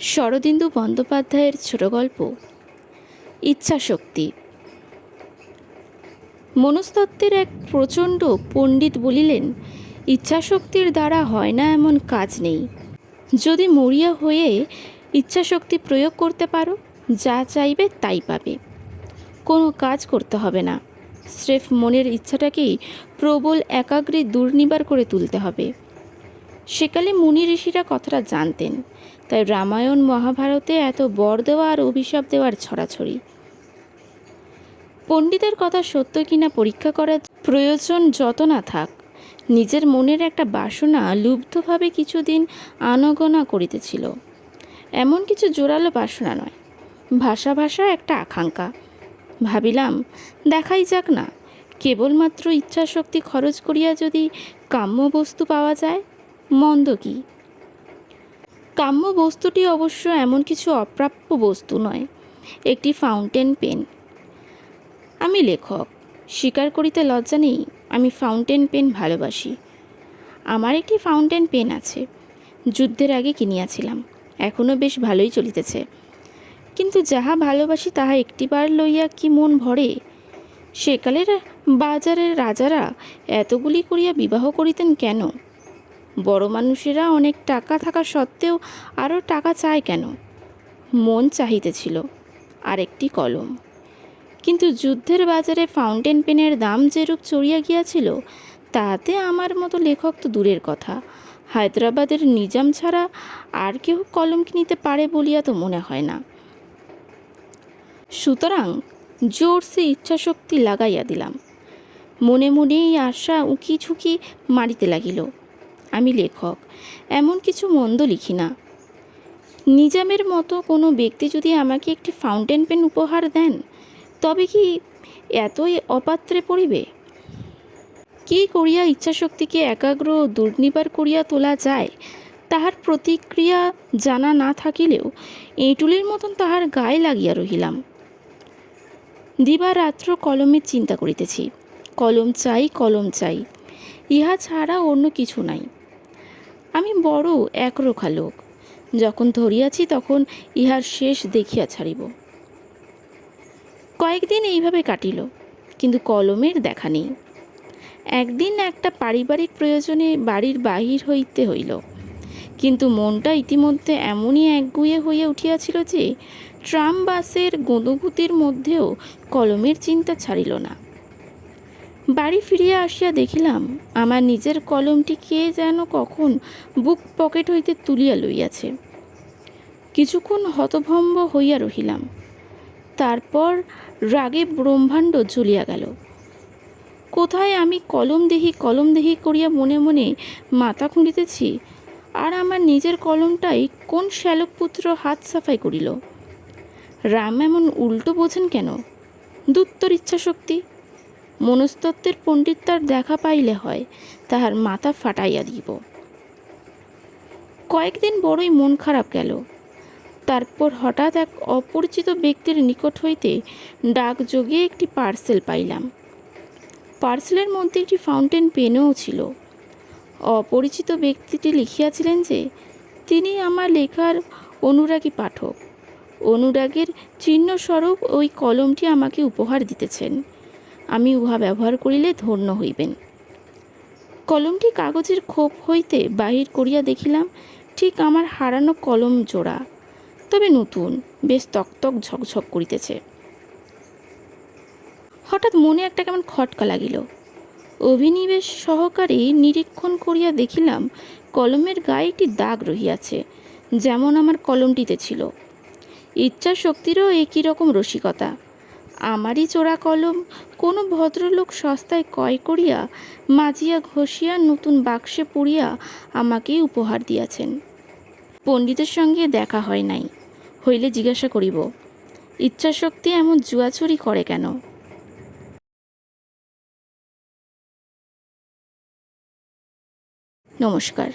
শরদিন্দু বন্দ্যোপাধ্যায়ের ছোট গল্প, ইচ্ছাশক্তি। মনস্তত্ত্বের এক প্রচণ্ড পণ্ডিত বলিলেন, ইচ্ছাশক্তির দ্বারা হয় না এমন কাজ নেই। যদি মরিয়া হয়ে ইচ্ছাশক্তি প্রয়োগ করতে পারো, যা চাইবে তাই পাবে। কোনো কাজ করতে হবে না। স্রেফ মনের ইচ্ছাটাকেই প্রবল, একাগ্রে দুর্নিবার করে তুলতে হবে। সেকালে মুনি ঋষিরা কথাটা জানতেন। তাই রামায়ণ মহাভারতে এত বর দেওয়া আর অভিশাপ দেওয়ার ছড়াছড়ি। পণ্ডিতের কথা সত্য কিনা পরীক্ষা করার প্রয়োজন যত না থাক, নিজের মনের একটা বাসনা লুব্ধভাবে কিছুদিন আনগনা করিতেছিল। এমন কিছু জোরালো বাসনা নয়, ভাষা ভাষা একটা আকাঙ্ক্ষা। ভাবিলাম, দেখাই যাক না, কেবলমাত্র ইচ্ছাশক্তি খরচ করিয়া যদি কাম্য বস্তু পাওয়া যায়? মন্দ কি? কাম্য বস্তুটি অবশ্য এমন কিছু অপ্রাপ্য বস্তু নয়, একটি ফাউন্টেন পেন। আমি লেখক, স্বীকার করিতে লজ্জা নেই, আমি ফাউন্টেন পেন ভালোবাসি। আমার একটি ফাউন্টেন পেন আছে, যুদ্ধের আগে কিনিয়াছিলাম এখনও বেশ ভালোই চলিতেছে। কিন্তু যাহা ভালোবাসি তাহা একটিবার লইয়া কি মন ভরে? সেকালের বাজারের রাজারা এতগুলি করিয়া বিবাহ করিতেন কেন? বড় মানুষেরা অনেক টাকা থাকা সত্ত্বেও আরও টাকা চায় কেন? মন চাহিতেছিল। আরেকটি কলম। কিন্তু যুদ্ধের বাজারে ফাউন্টেন পেনের দাম যেরূপ চড়িয়া গিয়াছিল তাতে আমার মতো লেখক তো দূরের কথা। হায়দ্রাবাদের নিজাম ছাড়া আর কেউ কলম কিনিতে পারে বলিয়া তো মনে হয় না। সুতরাং জোরসে ইচ্ছাশক্তি লাগাইয়া দিলাম। মনে মনে এই আশা উঁকি ঝুঁকি মারিতে লাগিল। আমি লেখক, এমন কিছু মন্দ লিখি না। নিজামের মতো কোনো ব্যক্তি যদি আমাকে একটি ফাউন্টেন পেন উপহার দেন, তবে কি এতই অপাত্রে পড়িবে? কি করিয়া ইচ্ছাশক্তিকে একাগ্র দুর্নিবার করিয়া তোলা যায়, তাহার প্রতিক্রিয়া জানা না থাকিলেও এঁটুলির মতন তাহার গায়ে লাগিয়া রহিলাম। দিবারাত্র কলমের চিন্তা করিতেছি, কলম চাই কলম চাই, ইহা ছাড়া অন্য কিছু নাই। আমি বড় একরোখা লোক। যখন ধরিয়াছি তখন ইহার শেষ দেখিয়া ছাড়িব। কয়েকদিন এইভাবে কাটিল, কিন্তু কলমের দেখা নেই। একদিন একটা পারিবারিক প্রয়োজনে বাড়ির বাহির হইতে হইল, কিন্তু মনটা ইতিমধ্যে এমনই একগুয়ে হইয়া উঠিয়াছিল যে ট্রাম বাসের গোঁদগুতির মধ্যেও কলমের চিন্তা ছাড়িল না। বাড়ি ফিরিয়া আসিয়া দেখিলাম, আমার নিজের কলমটি কে যেন কখন বুক পকেট হইতে তুলিয়া লইয়াছে। কিছুক্ষণ হতভম্ব হইয়া রহিলাম। তারপর রাগে ব্রহ্মাণ্ড জ্বলিয়া গেল। কোথায় আমি কলম দেহি কলম দেহি করিয়া মনে মনে মাথা খুঁড়িতেছি, আর আমার নিজের কলমটাই কোন শ্যালকপুত্র হাত সাফাই করিল? রাম এমন উল্টো বোঝেন কেন? দুত্তর ইচ্ছাশক্তি। মনস্তত্ত্বের পণ্ডিত তার দেখা পাইলে হয়, তাহার মাথা ফাটাইয়া দিব। কয়েকদিন বড়ই মন খারাপ গেল। তারপর হঠাৎ এক অপরিচিত ব্যক্তির নিকট হইতে ডাক যোগে একটি পার্সেল পাইলাম। পার্সেলের মধ্যে একটি ফাউন্টেন পেনও ছিল। অপরিচিত ব্যক্তিটি লিখিয়াছিলেন যে, তিনি আমার লেখার অনুরাগী পাঠক। অনুরাগের চিহ্নস্বরূপ ওই কলমটি আমাকে উপহার দিতেছেন। আমি উহা ব্যবহার করিলে ধন্য হইবেন। কলমটি কাগজের খোপ হইতে বাহির করিয়া দেখিলাম, ঠিক আমার হারানো কলম জোড়া, তবে নতুন, বেশ তকতক ঝকঝক করিতেছে। হঠাৎ মনে একটা কেমন খটকা লাগিল। অভিনিবেশ সহকারে নিরীক্ষণ করিয়া দেখিলাম, কলমের গায়ে একটি দাগ রহিয়াছে, যেমন আমার কলমটিতে ছিল। ইচ্ছা শক্তিরও একই রকম রসিকতা। আমারই চোরা কলম কোনো ভদ্রলোক সস্তায় ক্রয় করিয়া মাজিয়া ঘষিয়া নতুন বাক্সে পুড়িয়া আমাকেই উপহার দিয়াছেন। পণ্ডিতের সঙ্গে দেখা হয় নাই, হইলে জিজ্ঞাসা করিব, ইচ্ছাশক্তি এমন জুয়াচুরি করে কেন? নমস্কার।